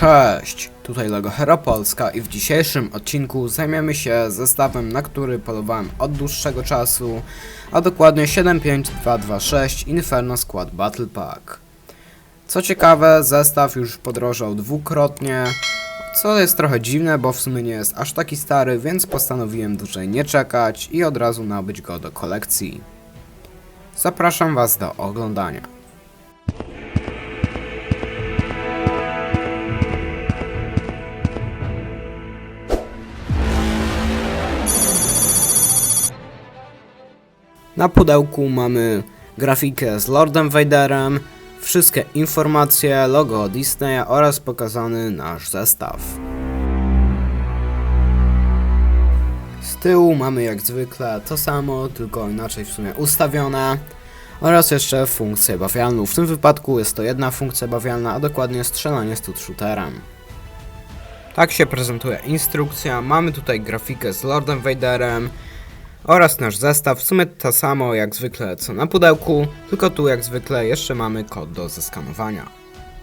Cześć, tutaj Lego Hero Polska i w dzisiejszym odcinku zajmiemy się zestawem, na który polowałem od dłuższego czasu, a dokładnie 75226 Inferno Squad Battle Pack. Co ciekawe, zestaw już podrożał dwukrotnie, co jest trochę dziwne, bo w sumie nie jest aż taki stary, więc postanowiłem dłużej nie czekać i od razu nabyć go do kolekcji. Zapraszam Was do oglądania. Na pudełku mamy grafikę z Lordem Vaderem, wszystkie informacje, logo Disneya oraz pokazany nasz zestaw. Z tyłu mamy jak zwykle to samo, tylko inaczej w sumie ustawione. Oraz jeszcze funkcję bawialną. W tym wypadku jest to jedna funkcja bawialna, a dokładnie strzelanie z shooterem. Tak się prezentuje instrukcja. Mamy tutaj grafikę z Lordem Vaderem oraz nasz zestaw. W sumie to samo jak zwykle co na pudełku, tylko tu jak zwykle jeszcze mamy kod do zeskanowania.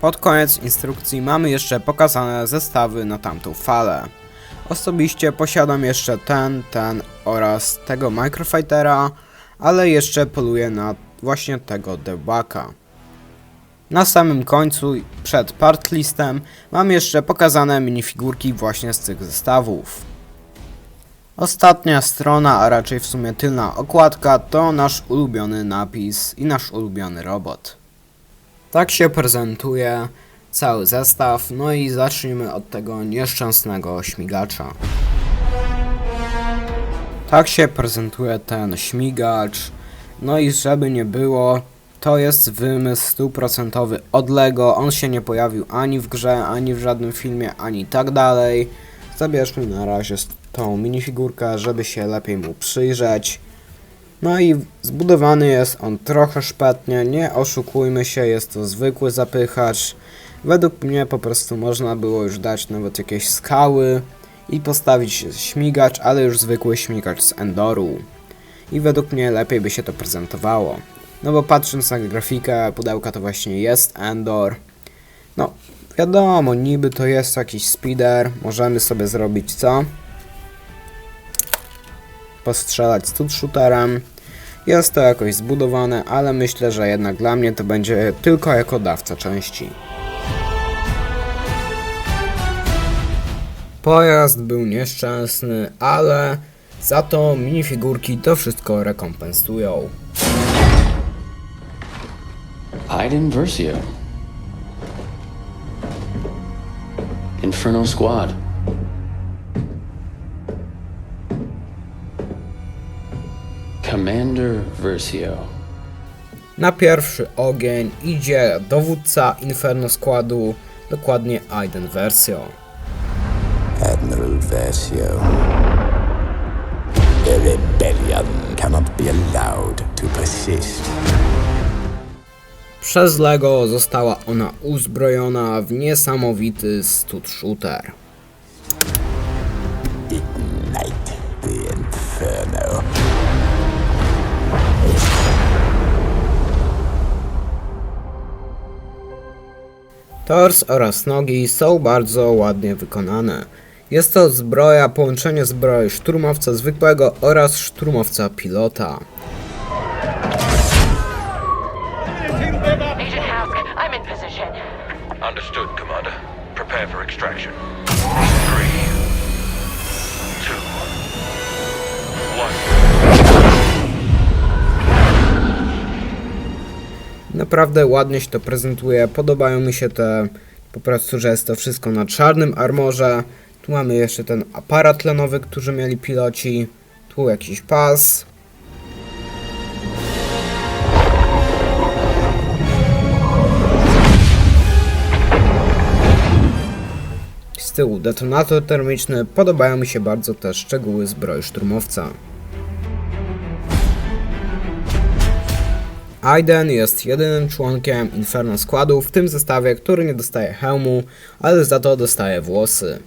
Pod koniec instrukcji mamy jeszcze pokazane zestawy na tamtą falę. Osobiście posiadam jeszcze ten, ten oraz tego Microfightera, ale jeszcze poluję na właśnie tego Debaka. Na samym końcu, przed part listem, mam jeszcze pokazane minifigurki właśnie z tych zestawów. Ostatnia strona, a raczej w sumie tylna okładka, to nasz ulubiony napis i nasz ulubiony robot. Tak się prezentuje cały zestaw, no i zacznijmy od tego nieszczęsnego śmigacza. Tak się prezentuje ten śmigacz, no i żeby nie było, to jest wymysł stuprocentowy od Lego, on się nie pojawił ani w grze, ani w żadnym filmie, ani tak dalej. Zabierzmy na razie tą minifigurkę, żeby się lepiej mu przyjrzeć. No i zbudowany jest on trochę szpetnie, nie oszukujmy się, jest to zwykły zapychacz. Według mnie po prostu można było już dać nawet jakieś skały i postawić śmigacz, ale już zwykły śmigacz z Endoru. I według mnie lepiej by się to prezentowało. No bo patrząc na grafikę pudełka to właśnie jest Endor. No wiadomo, niby to jest jakiś speeder, możemy sobie zrobić co? Postrzelać stud shooterem. Jest to jakoś zbudowane, ale myślę, że jednak dla mnie to będzie tylko jako dawca części. Pojazd był nieszczęsny, ale za to minifigurki to wszystko rekompensują. Iden Versio. Inferno Squad. Commander Versio. Na pierwszy ogień idzie dowódca Inferno składu, dokładnie Aiden Versio. Admiral Versio. The rebellion cannot be allowed to persist. Przez Lego została ona uzbrojona w niesamowity stud shooter. Tors oraz nogi są bardzo ładnie wykonane. Jest to zbroja, połączenie zbroi szturmowca zwykłego oraz szturmowca pilota. Agent Hask, I'm in position. Understood, Commander. Prepare for extraction. Naprawdę ładnie się to prezentuje. Podobają mi się te po prostu, że jest to wszystko na czarnym armorze. Tu mamy jeszcze ten aparat tlenowy, który mieli piloci. Tu jakiś pas. Z tyłu detonator termiczny. Podobają mi się bardzo te szczegóły zbroi szturmowca. Aiden jest jedynym członkiem Inferno składu w tym zestawie, który nie dostaje hełmu, ale za to dostaje włosy.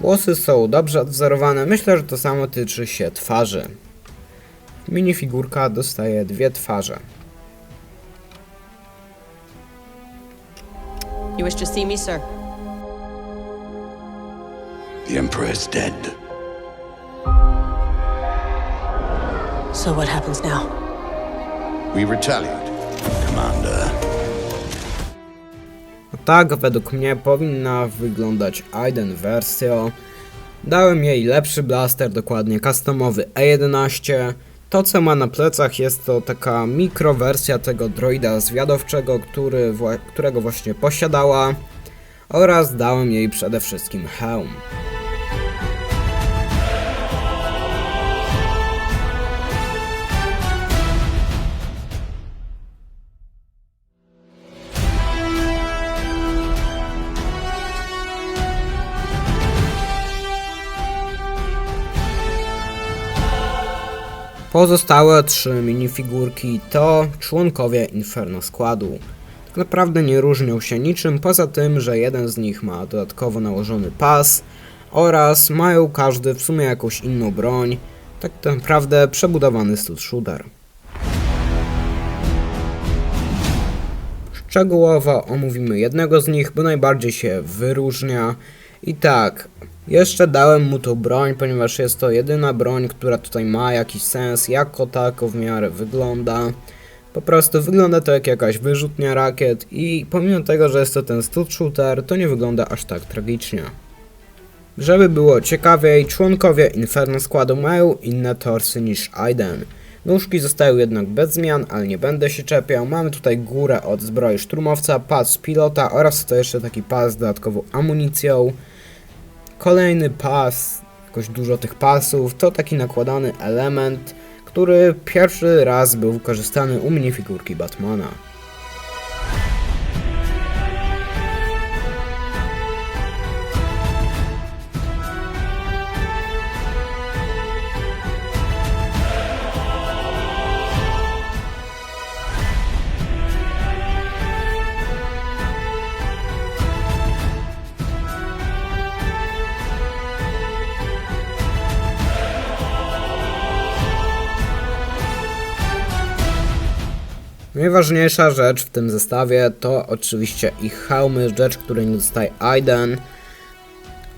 Włosy są dobrze odwzorowane, myślę, że to samo tyczy się twarzy. Minifigurka dostaje dwie twarze. You wish to see me, sir? The Emperor is dead. So what happens now? We retaliate, Commander. Tak według mnie powinna wyglądać Aiden Versio. Dałem jej lepszy blaster, dokładnie customowy E11. To co ma na plecach jest to taka mikrowersja tego droida zwiadowczego, który, którego właśnie posiadała. Oraz dałem jej przede wszystkim hełm. Pozostałe trzy minifigurki to członkowie Inferno składu. Tak naprawdę nie różnią się niczym poza tym, że jeden z nich ma dodatkowo nałożony pas oraz mają każdy w sumie jakąś inną broń. Tak naprawdę przebudowany stud shooter. Szczegółowo omówimy jednego z nich, bo najbardziej się wyróżnia. I tak, jeszcze dałem mu tą broń, ponieważ jest to jedyna broń, która tutaj ma jakiś sens, jako tako w miarę wygląda. Po prostu wygląda to jak jakaś wyrzutnia rakiet i pomimo tego, że jest to ten stud shooter, to nie wygląda aż tak tragicznie. Żeby było ciekawiej, członkowie Inferno składu mają inne torsy niż Aiden. Nóżki zostają jednak bez zmian, ale nie będę się czepiał. Mamy tutaj górę od zbroi szturmowca, pas pilota oraz to jeszcze taki pas z dodatkową amunicją. Kolejny pas, jakoś dużo tych pasów, to taki nakładany element, który pierwszy raz był wykorzystany u minifigurki Batmana. Najważniejsza rzecz w tym zestawie to oczywiście ich hełmy, rzecz, której nie dostaje Aiden.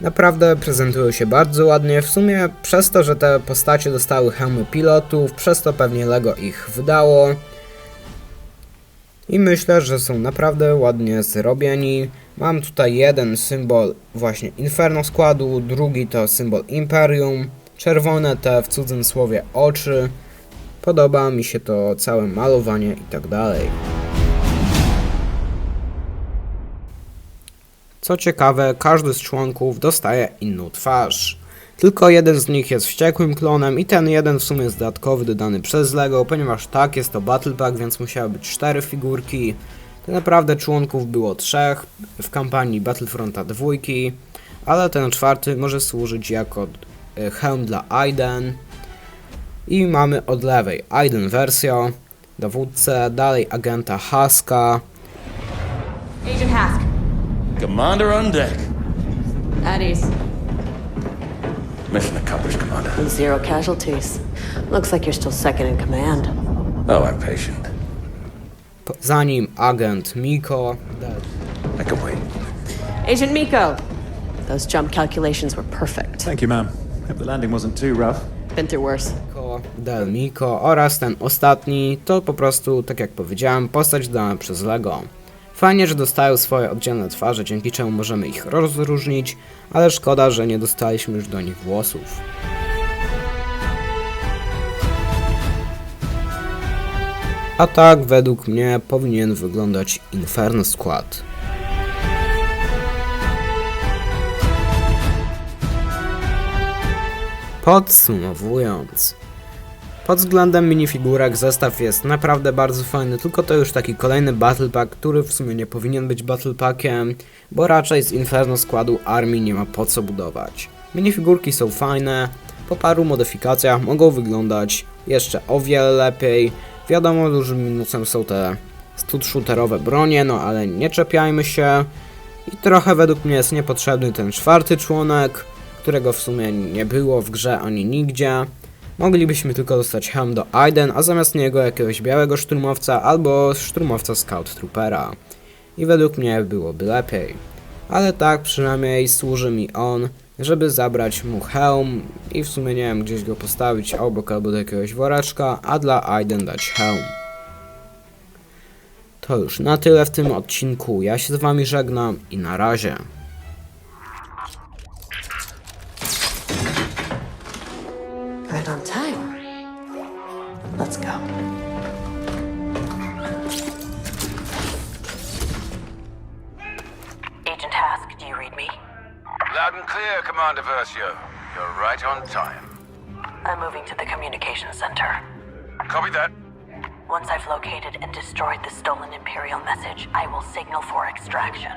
Naprawdę prezentują się bardzo ładnie, w sumie przez to, że te postacie dostały hełmy pilotów, przez to pewnie LEGO ich wydało. I myślę, że są naprawdę ładnie zrobieni. Mam tutaj jeden symbol właśnie Inferno składu, drugi to symbol Imperium, czerwone te w cudzym słowie oczy. Podoba mi się to całe malowanie i tak dalej. Co ciekawe, każdy z członków dostaje inną twarz. Tylko jeden z nich jest wściekłym klonem i ten jeden w sumie jest dodatkowy dodany przez LEGO, ponieważ tak, jest to Battle Pack, więc musiały być cztery figurki. Tak naprawdę członków było trzech w kampanii Battlefronta dwójki, ale ten czwarty może służyć jako e, hełm dla Aiden. I mamy od lewej Aiden Versio, dowódcę, dalej agenta Haska, Agent Hask. Commander on deck. At ease. Mission accomplished, Commander. Zero casualties. Looks like you're still second in command. Oh, I'm patient. za nim agent Miko, I can wait. Agent Miko. Those jump calculations were perfect. Thank you, ma'am. Hope the landing wasn't too rough. Been through worse. Miko, Del oraz ten ostatni to po prostu, tak jak powiedziałem, postać dana przez LEGO. Fajnie, że dostają swoje oddzielne twarze, dzięki czemu możemy ich rozróżnić, ale szkoda, że nie dostaliśmy już do nich włosów. A tak według mnie powinien wyglądać Inferno Squad. Podsumowując, pod względem minifigurek zestaw jest naprawdę bardzo fajny, tylko to już taki kolejny Battle Pack, który w sumie nie powinien być Battle Packiem, bo raczej z Inferno składu armii nie ma po co budować. Minifigurki są fajne, po paru modyfikacjach mogą wyglądać jeszcze o wiele lepiej. Wiadomo, dużym minusem są te stud shooterowe bronie, no ale nie czepiajmy się. I trochę według mnie jest niepotrzebny ten czwarty członek, którego w sumie nie było w grze ani nigdzie. Moglibyśmy tylko dostać hełm do Aiden, a zamiast niego jakiegoś białego szturmowca albo szturmowca Scout Troopera. I według mnie byłoby lepiej. Ale tak przynajmniej służy mi on, żeby zabrać mu hełm i w sumie nie wiem, gdzieś go postawić obok albo do jakiegoś woreczka, a dla Aiden dać hełm. To już na tyle w tym odcinku. Ja się z wami żegnam i na razie. Commander Versio. You're right on time. I'm moving to the communications center. Copy that. Once I've located and destroyed the stolen Imperial message, I will signal for extraction.